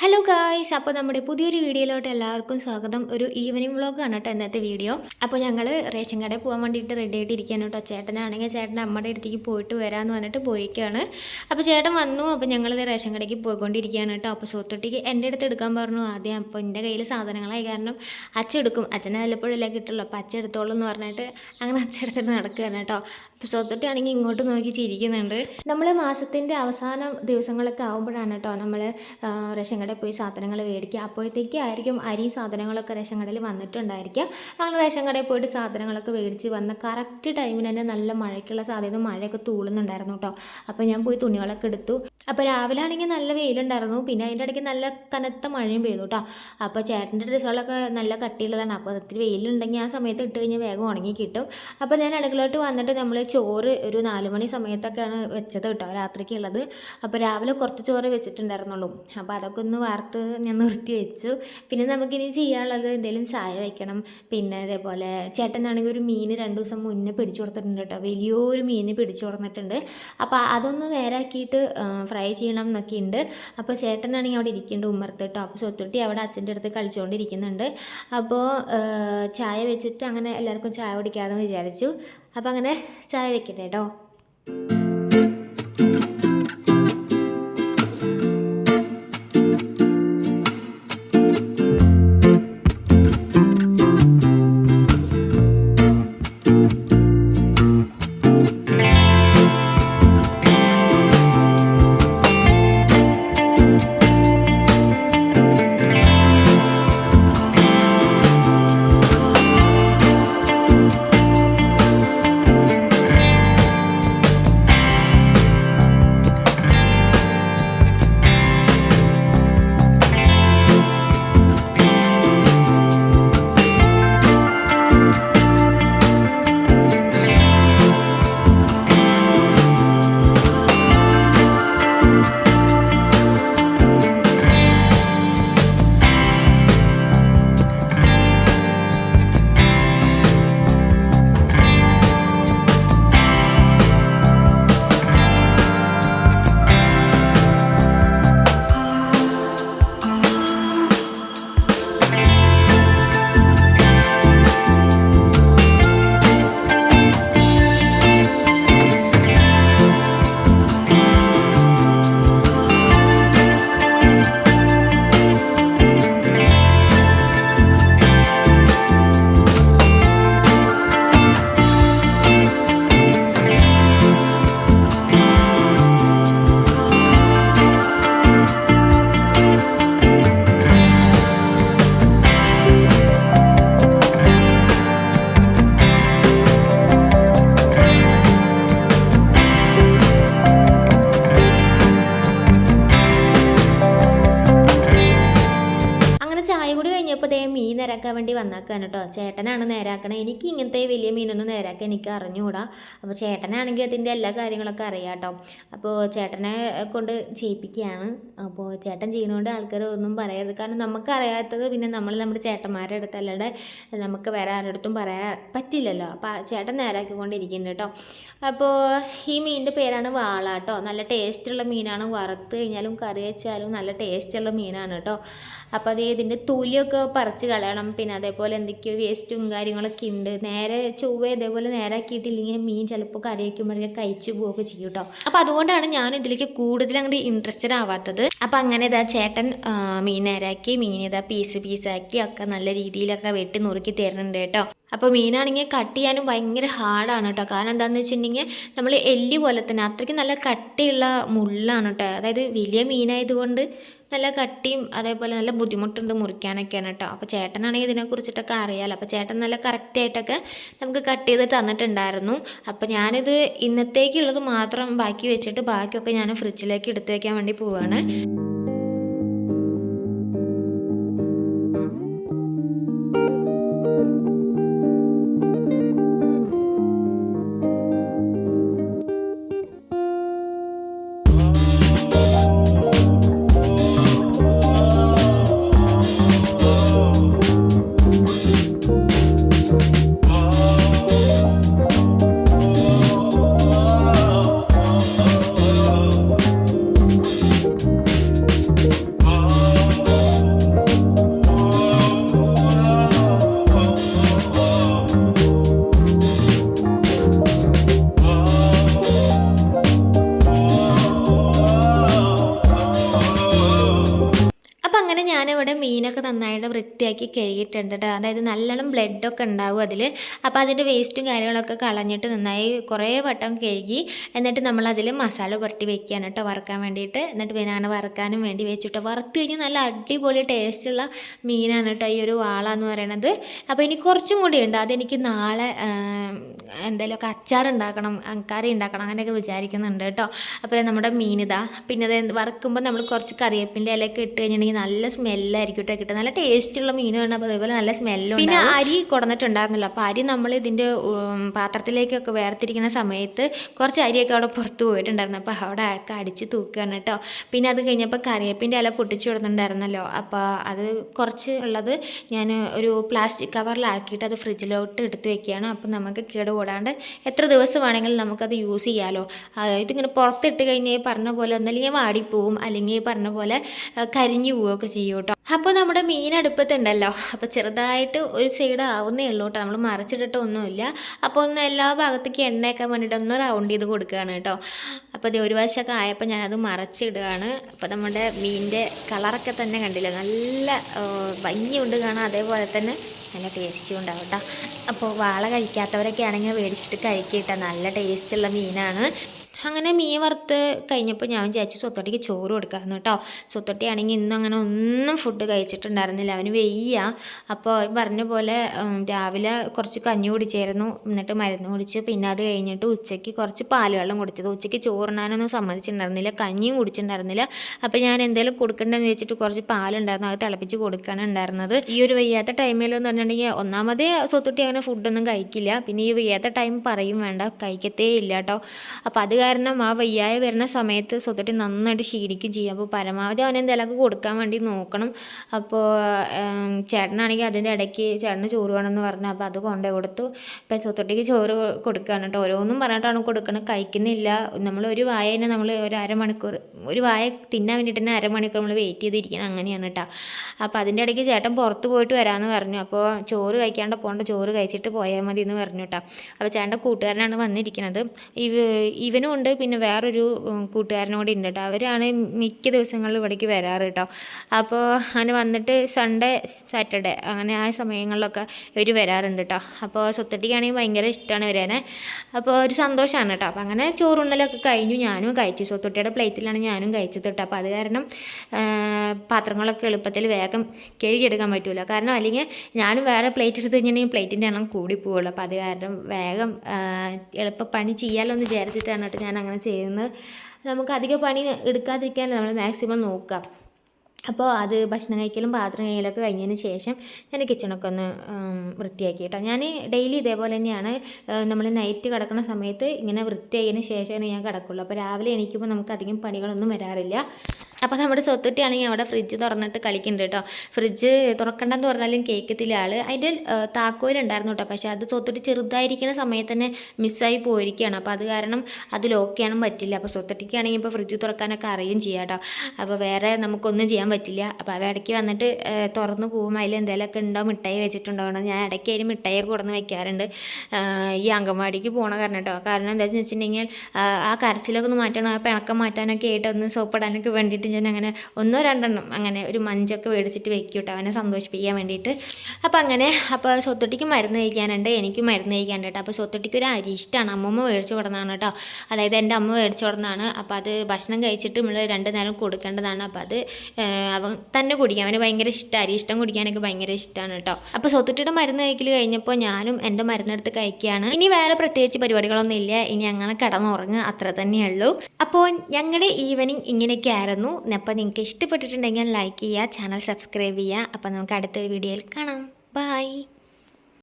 Hello guys അപ്പോൾ നമ്മുടെ പുതിയൊരു വീഡിയോയിലോട്ട് എല്ലാവർക്കും സ്വാഗതം. ഒരു ഈവനിങ് വ്ളോഗാണ് കേട്ടോ ഇന്നത്തെ വീഡിയോ അപ്പോൾ ഞങ്ങൾ റേഷൻ കടയിൽ പോകാൻ വേണ്ടിയിട്ട് റെഡി ആയിട്ട് ഇരിക്കുകയാണ് കേട്ടോ. ചേട്ടനാണെങ്കിൽ ചേട്ടൻ അമ്മയുടെ അടുത്തേക്ക് പോയിട്ട് വരാമെന്ന് പറഞ്ഞിട്ട് പോയിക്കാണ്. അപ്പോൾ ചേട്ടൻ വന്നു അപ്പോൾ ഞങ്ങളിത് റേഷൻ കടയ്ക്ക് പോയിക്കൊണ്ടിരിക്കുകയാണ് കേട്ടോ. അപ്പോൾ സോത്തൊട്ടിക്ക് എന്റെ അടുത്ത് എടുക്കാൻ പറഞ്ഞു. ആദ്യം അപ്പോൾ എന്റെ കയ്യിൽ സാധനങ്ങളായി കാരണം അച്ഛൻ എടുക്കും. അച്ഛനെ വല്ലപ്പോഴല്ലേ കിട്ടുള്ളൂ. അപ്പോൾ അച്ഛൻ എടുത്തോളൂ എന്ന് പറഞ്ഞിട്ട് അങ്ങനെ അച്ഛൻ എടുത്തിട്ട് നടക്കുകയാണ് കേട്ടോ. അപ്പോൾ സ്വത്തൊട്ടിയാണെങ്കിൽ ഇങ്ങോട്ട് നോക്കി ചിരിക്കുന്നുണ്ട്. നമ്മൾ മാസത്തിന്റെ അവസാന ദിവസങ്ങളൊക്കെ ആകുമ്പോഴാണ് കേട്ടോ നമ്മൾ റേഷൻ കടയിൽ പോയി സാധനങ്ങൾ മേടിക്കുക. അപ്പോഴത്തേക്കായിരിക്കും അരി സാധനങ്ങളൊക്കെ റേഷൻ കടയിൽ വന്നിട്ടുണ്ടായിരിക്കുക. അങ്ങനെ റേഷൻ കടയിൽ പോയിട്ട് സാധനങ്ങളൊക്കെ മേടിച്ച് വന്ന കറക്റ്റ് ടൈമിന് തന്നെ നല്ല മഴയ്ക്കുള്ള സാധ്യത മഴയൊക്കെ തൂളുന്നുണ്ടായിരുന്നു കേട്ടോ. അപ്പോൾ ഞാൻ പോയി തുണികളൊക്കെ എടുത്തു. അപ്പോൾ രാവിലെ ആണെങ്കിൽ നല്ല വെയിലുണ്ടായിരുന്നു. പിന്നെ അതിന്റെ ഇടയ്ക്ക് നല്ല കനത്ത മഴയും പെയ്തു കേട്ടോ. അപ്പോൾ ചേട്ടന്റെ ഡ്രസ്സുകളൊക്കെ നല്ല കട്ടിയുള്ളതാണ്. അപ്പോൾ ഒത്തിരി വെയിലുണ്ടെങ്കിൽ ആ സമയത്ത് ഇട്ട് കഴിഞ്ഞാൽ വേഗം ഉണങ്ങി കിട്ടും. അപ്പോൾ ഞാൻ അടുക്കളോട്ട് വന്നിട്ട് നമ്മൾ ചോറ് ഒരു നാല് മണി സമയത്തൊക്കെയാണ് വെച്ചത് കേട്ടോ രാത്രിക്കുള്ളത്. അപ്പോൾ രാവിലെ കുറച്ച് ചോറ് വെച്ചിട്ടുണ്ടായിരുന്നുള്ളൂ. അപ്പോൾ അതൊക്കെ ഒന്ന് വാർത്ത് ഞാൻ നിർത്തി വെച്ചു. പിന്നെ നമുക്കിനി ചെയ്യാനുള്ളത് എന്തെങ്കിലും ചായ വയ്ക്കണം പിന്നെ അതേപോലെ ചേട്ടനാണെങ്കിൽ ഒരു മീൻ രണ്ട് ദിവസം മുന്നേ പിടിച്ചു കൊടുത്തിട്ടുണ്ട് കേട്ടോ വലിയൊരു മീൻ പിടിച്ചു കൊടുത്തിട്ടുണ്ട്. അപ്പോൾ അതൊന്ന് നേരാക്കിയിട്ട് ഫ്രൈ ചെയ്യണം എന്നൊക്കെ ഉണ്ട്. അപ്പോൾ ചേട്ടനാണെങ്കിൽ അവിടെ ഇരിക്കേണ്ട ഉമ്മർത്ത് കേട്ടോ. അപ്പോൾ സ്വത്തുട്ടി അവിടെ അച്ഛന്റെ അടുത്ത് കളിച്ചുകൊണ്ടിരിക്കുന്നുണ്ട്. അപ്പോൾ ചായ വെച്ചിട്ട് അങ്ങനെ എല്ലാവർക്കും ചായ കുടിക്കാമെന്ന് വിചാരിച്ചു. അപ്പോൾ അങ്ങനെ ചായ വെക്കട്ടെ കേട്ടോ കഴിഞ്ഞപ്പോൾ ദേ മീൻ നേരാക്കാൻ വേണ്ടി വന്നാക്കാൻ കേട്ടോ. ചേട്ടനാണ് നേരാക്കണേ. എനിക്ക് ഇങ്ങനത്തെ വലിയ മീനൊന്നും നേരാക്കാൻ എനിക്ക് അറിഞ്ഞുകൂടാ അപ്പോൾ ചേട്ടനാണെങ്കിൽ അതിന്റെ എല്ലാ കാര്യങ്ങളൊക്കെ അറിയാം കേട്ടോ. അപ്പോൾ ചേട്ടനെ കൊണ്ട് ചെയ്യിപ്പിക്കുകയാണ്. അപ്പോൾ ചേട്ടൻ ചെയ്യുന്നതുകൊണ്ട് ആൾക്കാർ ഒന്നും പറയരുത്. കാരണം നമുക്കറിയാത്തത് പിന്നെ നമ്മൾ നമ്മുടെ ചേട്ടന്മാരുടെ അടുത്ത് അല്ലാതെ നമുക്ക് വേറെ ആരുടെ അടുത്തും പറയാൻ പറ്റില്ലല്ലോ. അപ്പോൾ ചേട്ടൻ നേരാക്കിക്കൊണ്ടിരിക്കുന്നുണ്ട് കേട്ടോ. അപ്പോൾ ഈ മീനിന്റെ പേരാണ് വാള കേട്ടോ. നല്ല ടേസ്റ്റുള്ള മീനാണ്. വറുത്ത് കഴിഞ്ഞാലും കറി വെച്ചാലും നല്ല ടേസ്റ്റുള്ള മീനാണ് കേട്ടോ. അപ്പോൾ അത് ഇതിന്റെ തൊലിയൊക്കെ പറിച്ച് കളയണം. പിന്നെ അതേപോലെ എന്തൊക്കെയോ വേസ്റ്റും കാര്യങ്ങളൊക്കെ ഉണ്ട് നേരെ ചൊവ്വ ഇതേപോലെ നേരാക്കിയിട്ടില്ലെങ്കിൽ മീൻ ചിലപ്പോൾ കറി വയ്ക്കുമ്പോഴേക്കും കഴിച്ചു പോവുകയൊക്കെ ചെയ്യും കേട്ടോ അപ്പോൾ അതുകൊണ്ടാണ് ഞാൻ ഇതിലേക്ക് കൂടുതൽ അങ്ങോട്ട് ഇൻട്രസ്റ്റഡ് ആവാത്തത്. അപ്പോൾ അങ്ങനെ ഇതാ ചേട്ടൻ മീൻ നേരാക്കി മീൻ ഇതാ പീസ് പീസാക്കി ഒക്കെ നല്ല രീതിയിലൊക്കെ വെട്ടി നുറുക്കി തരുന്നുണ്ട് കേട്ടോ അപ്പോൾ മീനാണെങ്കിൽ കട്ട് ചെയ്യാനും ഭയങ്കര ഹാർഡാണ് കേട്ടോ കാരണം എന്താണെന്ന് വെച്ചിട്ടുണ്ടെങ്കിൽ നമ്മൾ എല്ലി പോലെ തന്നെ അത്രയ്ക്ക് നല്ല കട്ടിയുള്ള മുള്ളാണ് കേട്ടോ അതായത് വലിയ മീനായതുകൊണ്ട് നല്ല കട്ടിയും അതേപോലെ നല്ല ബുദ്ധിമുട്ടുണ്ട് മുറിക്കാനൊക്കെയാണ് കേട്ടോ. അപ്പോൾ ചേട്ടനാണെങ്കിൽ ഇതിനെക്കുറിച്ചിട്ടൊക്കെ അറിയാമല്ലോ അപ്പോൾ ചേട്ടൻ നല്ല കറക്റ്റായിട്ടൊക്കെ നമുക്ക് കട്ട് ചെയ്ത് തന്നിട്ടുണ്ടായിരുന്നു. അപ്പോൾ ഞാനിത് ഇന്നത്തേക്കുള്ളത് മാത്രം ബാക്കി വെച്ചിട്ട് ബാക്കിയൊക്കെ ഞാൻ ഫ്രിഡ്ജിലേക്ക് എടുത്ത് വയ്ക്കാൻ വേണ്ടി പോവുകയാണ് കഴുകിയിട്ടുണ്ട് അതായത് നല്ലോണം ബ്ലഡൊക്കെ ഉണ്ടാവും അതിൽ അപ്പോൾ അതിന്റെ വേസ്റ്റും കാര്യങ്ങളൊക്കെ കളഞ്ഞിട്ട് നന്നായി കുറേ വട്ടം കഴുകി എന്നിട്ട് നമ്മളതിൽ മസാല പുരട്ടി വെക്കുകയാണ് കേട്ടോ വറുക്കാൻ വേണ്ടിയിട്ട്. എന്നിട്ട് ബനാന വറുക്കാനും വേണ്ടി വെച്ചിട്ട് വറുത്ത് കഴിഞ്ഞാൽ നല്ല അടിപൊളി ടേസ്റ്റുള്ള മീനാണ് കേട്ടോ ഈ ഒരു വാള എന്ന് പറയണത്. അപ്പോൾ ഇനി കുറച്ചും കൂടി ഉണ്ട്. അതെനിക്ക് നാളെ എന്തെങ്കിലുമൊക്കെ അച്ചാർ ഉണ്ടാക്കണം കറി ഉണ്ടാക്കണം അങ്ങനെയൊക്കെ വിചാരിക്കുന്നുണ്ട് കേട്ടോ അപ്പോൾ നമ്മുടെ മീനിതാ പിന്നെ അത് വറുക്കുമ്പോൾ നമ്മൾ കുറച്ച് കറിവേപ്പിന്റെ ഇലയൊക്കെ ഇട്ട് കഴിഞ്ഞിട്ടുണ്ടെങ്കിൽ നല്ല സ്മെല്ലായിരിക്കും കേട്ടോ കിട്ടുക. നല്ല ടേസ്റ്റുള്ള മീനാണ് അപ്പോൾ അതേപോലെ നല്ല സ്മെല്ലും പിന്നെ അരി കുടന്നിട്ടുണ്ടായിരുന്നല്ലോ. അപ്പോൾ അരി നമ്മൾ ഇതിന്റെ പാത്രത്തിലേക്കൊക്കെ വേർതിരിക്കുന്ന സമയത്ത് കുറച്ച് അരിയൊക്കെ അവിടെ പുറത്ത് പോയിട്ടുണ്ടായിരുന്നു. അപ്പോൾ അവിടെ ആൾക്ക് അടിച്ച് തൂക്കുകയാണ് കേട്ടോ. പിന്നെ അത് കഴിഞ്ഞപ്പോൾ കറിവേപ്പിന്റെ ഇല പൊട്ടിച്ചു കൊടുത്തിട്ടുണ്ടായിരുന്നല്ലോ. അപ്പോൾ അത് കുറച്ച് ഉള്ളത് ഞാൻ ഒരു പ്ലാസ്റ്റിക് കവറിലാക്കിയിട്ട് അത് ഫ്രിഡ്ജിലോട്ട് എടുത്ത് വെക്കുകയാണ്. അപ്പോൾ നമുക്ക് കേടുകൂടാണ്ട് എത്ര ദിവസം വേണമെങ്കിലും നമുക്കത് യൂസ് ചെയ്യാമല്ലോ ഇതിങ്ങനെ പുറത്തിട്ട് കഴിഞ്ഞാൽ പറഞ്ഞ പോലെ ഒന്നല്ലെങ്കിൽ വാടിപ്പോവും. അല്ലെങ്കിൽ പറഞ്ഞ പോലെ കരിഞ്ഞു പോവുകയൊക്കെ ചെയ്യും കേട്ടോ. അപ്പോൾ നമ്മുടെ മീൻ അടുപ്പത്തുണ്ടല്ലോ. അപ്പോൾ ചെറുതായിട്ട് ഒരു സൈഡ് ആവുന്നേ ഉള്ളൂ കേട്ടോ. നമ്മൾ മറിച്ചിട്ടിട്ട് ഒന്നുമില്ല. അപ്പോൾ ഒന്ന് എല്ലാ ഭാഗത്തേക്ക് എണ്ണയൊക്കെ വേണ്ടിയിട്ട് ഒന്ന് റൗണ്ട് ചെയ്ത് കൊടുക്കുകയാണ് കേട്ടോ. അപ്പോൾ ഇത് ഒരു വശമൊക്കെ ആയപ്പോൾ ഞാനത് മറച്ചിടുകയാണ്. അപ്പോൾ നമ്മുടെ മീനിന്റെ കളറൊക്കെ തന്നെ കണ്ടില്ല? നല്ല ഭംഗിയുണ്ട് കാണാം അതേപോലെ തന്നെ നല്ല ടേസ്റ്റും ഉണ്ടാവും അപ്പോൾ വാള കഴിക്കാത്തവരൊക്കെ ആണെങ്കിൽ മേടിച്ചിട്ട് കഴിക്കട്ടെ നല്ല ടേസ്റ്റുള്ള മീനാണ്. അങ്ങനെ മീൻ വറുത്ത് കഴിഞ്ഞപ്പോൾ ഞാൻ വിചാരിച്ചു സ്വത്തൊട്ടിക്ക് ചോറ് കൊടുക്കാമെന്ന് കേട്ടോ. സ്വത്തൊട്ടിയാണെങ്കിൽ ഇന്നും അങ്ങനെ ഒന്നും ഫുഡ് കഴിച്ചിട്ടുണ്ടായിരുന്നില്ല. അവന് വെയ്യ. അപ്പോൾ പറഞ്ഞ പോലെ രാവിലെ കുറച്ച് കഞ്ഞി കുടിച്ചായിരുന്നു. എന്നിട്ട് മരുന്ന് കുടിച്ച്. പിന്നെ അത് കഴിഞ്ഞിട്ട് ഉച്ചയ്ക്ക് കുറച്ച് പാലുവെള്ളം വെള്ളം കുടിച്ചത്. ഉച്ചയ്ക്ക് ചോറിനാനൊന്നും സമ്മതിച്ചിട്ടുണ്ടായിരുന്നില്ല. കഞ്ഞിയും കുടിച്ചിട്ടുണ്ടായിരുന്നില്ല. അപ്പോൾ ഞാൻ എന്തെങ്കിലും കൊടുക്കണ്ടെന്ന് വെച്ചിട്ട് കുറച്ച് പാലുണ്ടായിരുന്നു. അത് തിളപ്പിച്ച് കൊടുക്കാനാണ് ഉണ്ടായിരുന്നത്. ഈ ഒരു വയ്യാത്ത ടൈമിൽ എന്ന് പറഞ്ഞിട്ടുണ്ടെങ്കിൽ ഒന്നാമതേ സ്വത്തൊട്ടി അങ്ങനെ ഫുഡൊന്നും കഴിക്കില്ല. പിന്നെ ഈ വയ്യാത്ത ടൈം പറയും വേണ്ട. കഴിക്കത്തേ ഇല്ല കേട്ടോ. അപ്പോൾ അത് ആ വയ്യായ വരുന്ന സമയത്ത് സ്വതട്ടി നന്നായിട്ട് ക്ഷീണിക്കും ചെയ്യും. അപ്പോൾ പരമാവധി അവൻ എന്തെങ്കിലുമൊക്കെ കൊടുക്കാൻ വേണ്ടി നോക്കണം. അപ്പോൾ ചേട്ടനാണെങ്കിൽ അതിന്റെ ഇടയ്ക്ക് ചേട്ടന് ചോറ് വേണമെന്ന് പറഞ്ഞു. അപ്പോൾ അത് കൊണ്ടേ കൊടുത്തു. ഇപ്പം സ്വത്തൊട്ടിക്ക് ചോറ് കൊടുക്കുകയാണ് കേട്ടോ. ഓരോന്നും പറഞ്ഞിട്ടാണ് കൊടുക്കണം കഴിക്കുന്നില്ല. നമ്മൾ ഒരു വായ തന്നെ നമ്മൾ ഒരു അരമണിക്കൂർ ഒരു വായ തിന്നാൻ വേണ്ടിയിട്ട് തന്നെ അരമണിക്കൂർ നമ്മൾ വെയിറ്റ് ചെയ്തിരിക്കണം. അങ്ങനെയാണ് കേട്ടോ. അപ്പോൾ അതിന്റെ ഇടയ്ക്ക് ചേട്ടൻ പുറത്ത് പോയിട്ട് വരാമെന്ന് പറഞ്ഞു. അപ്പോൾ ചോറ് കഴിക്കാണ്ട് പോകണ്ട. ചോറ് കഴിച്ചിട്ട് പോയാൽ മതി എന്ന് പറഞ്ഞു കേട്ടോ. അപ്പോൾ ചേട്ടന്റെ കൂട്ടുകാരനാണ് വന്നിരിക്കുന്നത്. ഇവ ഇവനും ഉണ്ട്. പിന്നെ വേറൊരു കൂട്ടുകാരനോട് ഉണ്ട് കേട്ടോ അവരാണ് മിക്ക ദിവസങ്ങളിലും ഇവിടേക്ക് വരാറ് കേട്ടോ അപ്പോൾ അങ്ങനെ വന്നിട്ട് സൺഡേ സാറ്റർഡേ അങ്ങനെ ആ സമയങ്ങളിലൊക്കെ ഇവർ വരാറുണ്ട് കേട്ടോ അപ്പോൾ സ്വത്തട്ടിക്കാണെങ്കിൽ ഭയങ്കര ഇഷ്ടമാണ് വരാനെ. അപ്പോൾ ഒരു സന്തോഷമാണ് കേട്ടോ അപ്പോൾ അങ്ങനെ ചോറുണ്ണലൊക്കെ കഴിഞ്ഞു. ഞാനും കഴിച്ചു. സ്വത്തൊട്ടിയുടെ പ്ലേറ്റിലാണ് ഞാനും കഴിച്ചത് കേട്ടോ അപ്പോൾ അത് കാരണം പാത്രങ്ങളൊക്കെ എളുപ്പത്തിൽ വേഗം കഴുകിയെടുക്കാൻ പറ്റില്ല കാരണം അല്ലെങ്കിൽ ഞാനും വേറെ പ്ലേറ്റ് എടുത്ത് കഴിഞ്ഞിട്ടുണ്ടെങ്കിൽ പ്ലേറ്റിന്റെ എണ്ണം കൂടി പോവുള്ളൂ. അപ്പോൾ അത് കാരണം വേഗം എളുപ്പ പണി ചെയ്യാമല്ലോ എന്ന് വിചാരിച്ചിട്ടാണ് കേട്ടോ ഞാൻ അങ്ങനെ ചെയ്യുന്നത്. നമുക്ക് അധിക പണി എടുക്കാതിരിക്കാൻ നമ്മൾ മാക്സിമം നോക്കാം അപ്പോൾ അത് ഭക്ഷണം കഴിക്കലും പാത്രം കഴിക്കലൊക്കെ കഴിഞ്ഞതിന് ശേഷം ഞാൻ കിച്ചണൊക്കെ ഒന്ന് വൃത്തിയാക്കി കേട്ടോ. ഞാൻ ഡെയിലി ഇതേപോലെ തന്നെയാണ് നമ്മൾ നൈറ്റ് കിടക്കുന്ന സമയത്ത് ഇങ്ങനെ വൃത്തിയായതിന് ശേഷമാണ് ഞാൻ കിടക്കുള്ളൂ. അപ്പോൾ രാവിലെ എണീക്കുമ്പോൾ നമുക്ക് അധികം പണികളൊന്നും വരാറില്ല. അപ്പോൾ നമ്മുടെ സ്വത്തുട്ടിയാണെങ്കിൽ അവിടെ ഫ്രിഡ്ജ് തുറന്നിട്ട് കളിക്കുന്നുണ്ട് കേട്ടോ ഫ്രിഡ്ജ് തുറക്കണ്ടെന്ന് പറഞ്ഞാലും കേൾക്കത്തില്ല ആൾ അതിന്റെ താക്കോലുണ്ടായിരുന്നു കേട്ടോ പക്ഷേ അത് സ്വത്തുട്ടി ചെറുതായിരിക്കുന്ന സമയത്ത് തന്നെ മിസ്സായി പോയിരിക്കുകയാണ് അപ്പോൾ അത് കാരണം അത് ലോക്ക് ചെയ്യാനും പറ്റില്ല. അപ്പോൾ സ്വത്തുട്ടിക്കാണെങ്കിൽ ഇപ്പോൾ ഫ്രിഡ്ജ് തുറക്കാനൊക്കെ അറിയും ചെയ്യാം കേട്ടോ അപ്പോൾ വേറെ നമുക്കൊന്നും ചെയ്യാൻ പറ്റില്ല. അപ്പോൾ അവ ഇടയ്ക്ക് വന്നിട്ട് തുറന്ന് പോകുമ്പോൾ അതിൽ എന്തെങ്കിലുമൊക്കെ ഉണ്ടോ മിഠായി വെച്ചിട്ടുണ്ടാവണം ഞാൻ ഇടയ്ക്ക് അതിന് മിഠായിയൊക്കെ കൊടുന്ന് വെക്കാറുണ്ട്. ഈ അങ്കൻവാടിക്ക് പോകണ കാരണം കേട്ടോ കാരണം എന്താണെന്ന് വെച്ചിട്ടുണ്ടെങ്കിൽ ആ കരച്ചിലൊക്കെ ഒന്ന് മാറ്റണം. ആ പിണക്കം മാറ്റാനൊക്കെ ആയിട്ട് ഒന്ന് സോപ്പിടാനൊക്കെ വേണ്ടിയിട്ട് ഞാൻ അങ്ങനെ ഒന്നോ രണ്ടെണ്ണം അങ്ങനെ ഒരു മഞ്ചൊക്കെ മേടിച്ചിട്ട് വെക്കും കേട്ടോ അവനെ സന്തോഷിപ്പിക്കാൻ വേണ്ടിയിട്ട്. അപ്പോൾ അങ്ങനെ അപ്പോൾ സ്വത്തൊട്ടിക്ക് മരുന്ന് കഴിക്കാനുണ്ട് എനിക്കും മരുന്ന് കഴിക്കാനുണ്ട് കേട്ടോ. അപ്പോൾ സ്വത്തൊട്ടിക്ക് ഒരു അരിഷ്ടമാണ് അമ്മമ്മ മേടിച്ചു കൊടുന്നതാണ് കേട്ടോ. അതായത് എന്റെ അമ്മ മേടിച്ചു കൊടുന്നതാണ് അപ്പോൾ അത് ഭക്ഷണം കഴിച്ചിട്ട് നമ്മൾ രണ്ട് നേരം കൊടുക്കേണ്ടതാണ്. അപ്പോൾ അത് അവൻ തന്നെ കുടിക്കാം. അവന് ഭയങ്കര ഇഷ്ടം. അരി ഇഷ്ടം കുടിക്കാനൊക്കെ ഭയങ്കര ഇഷ്ടമാണ് കേട്ടോ. അപ്പോൾ സ്വത്തൊട്ടിയുടെ മരുന്ന് കഴിക്കൽ കഴിഞ്ഞപ്പോൾ ഞാനും എന്റെ മരുന്നെടുത്ത് കഴിക്കുകയാണ്. ഇനി വേറെ പ്രത്യേകിച്ച് പരിപാടികളൊന്നും ഇല്ല. ഇനി അങ്ങനെ കിടന്നുറങ്ങുക അത്ര തന്നെയുള്ളൂ അപ്പോൾ ഞങ്ങളുടെ ഈവനിങ് ഇങ്ങനെയൊക്കെ ആയിരുന്നു. അപ്പോൾ നിങ്ങൾക്ക് ഇഷ്ടപ്പെട്ടിട്ടുണ്ടെങ്കിൽ ലൈക്ക് ചെയ്യുക ചാനൽ സബ്സ്ക്രൈബ് ചെയ്യുക. അപ്പോൾ നമുക്ക് അടുത്തൊരു വീഡിയോയിൽ കാണാം. ബൈ